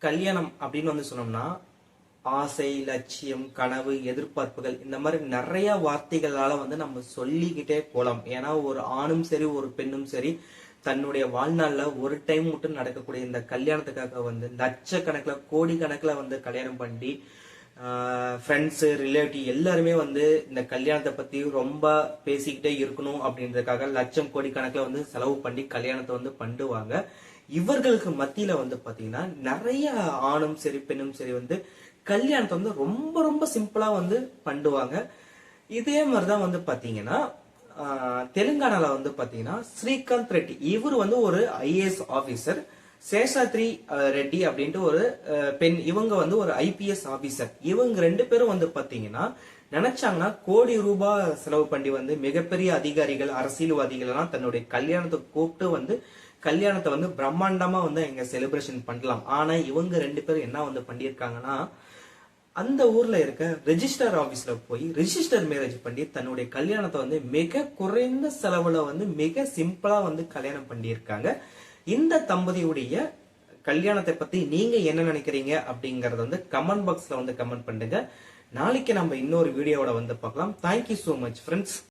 கல்யாணம் அப்படின்னு வந்து சொன்னோம்னா ஆசை லட்சியம் கனவு எதிர்பார்ப்புகள் இந்த மாதிரி நிறைய வார்த்தைகளால வந்து நம்ம சொல்லிக்கிட்டே போலாம். ஏன்னா ஒரு ஆணும் சரி ஒரு பெண்ணும் சரி தன்னுடைய வாழ்நாளில் ஒரு டைம் மட்டும் நடக்கக்கூடிய இந்த கல்யாணத்துக்காக வந்து லட்சக்கணக்கில் கோடி வந்து கல்யாணம் பண்ணி ஃப்ரெண்ட்ஸு ரிலேட்டிவ் எல்லாருமே வந்து இந்த கல்யாணத்தை பற்றி ரொம்ப பேசிக்கிட்டே இருக்கணும் அப்படின்றதுக்காக லட்சம் கோடி வந்து செலவு பண்ணி கல்யாணத்தை வந்து பண்ணுவாங்க. இவர்களுக்கு மத்தியில வந்து பாத்தீங்கன்னா நிறைய ஆணும் சரி பெண்ணும் சரி வந்து கல்யாணத்தை வந்து ரொம்ப ரொம்ப சிம்பிளா வந்து பண்ணுவாங்க. இதே மாதிரிதான் வந்து பாத்தீங்கன்னா தெலுங்கானால வந்து பாத்தீங்கன்னா ஸ்ரீகாந்த் ரெட்டி. இவர் வந்து ஒரு ஐஏஎஸ் ஆபீசர் சேஷாத்ரி ரெட்டி அப்படின்ட்டு ஒரு பெண். இவங்க வந்து ஒரு ஐபிஎஸ் ஆபீசர். இவங்க ரெண்டு பேரும் வந்து பாத்தீங்கன்னா நினைச்சாங்கன்னா கோடி ரூபாய் செலவு பண்ணி வந்து மிகப்பெரிய அதிகாரிகள் அரசியல்வாதிகள் எல்லாம் தன்னுடைய கல்யாணத்தை கூப்பிட்டு வந்து கல்யாணத்தை வந்து பிரம்மாண்டமா வந்து எங்க செலிப்ரேஷன் பண்ணலாம். ஆனா இவங்க ரெண்டு பேரும் என்ன வந்து பண்ணியிருக்காங்கன்னா அந்த ஊர்ல இருக்க ரெஜிஸ்டர் ஆபீஸ்ல போய் ரெஜிஸ்டர் மேரேஜ் பண்ணி தன்னுடைய கல்யாணத்தை வந்து மிக குறைந்த செலவுல வந்து மிக சிம்பிளா வந்து கல்யாணம் பண்ணியிருக்காங்க. இந்த தம்பதியுடைய கல்யாணத்தை பத்தி நீங்க என்ன நினைக்கிறீங்க அப்படிங்கறத வந்து கமெண்ட் பாக்ஸ்ல வந்து கமெண்ட் பண்ணுங்க. நாளைக்கு நம்ம இன்னொரு வீடியோவோட வந்து பார்க்கலாம். Thank you so much friends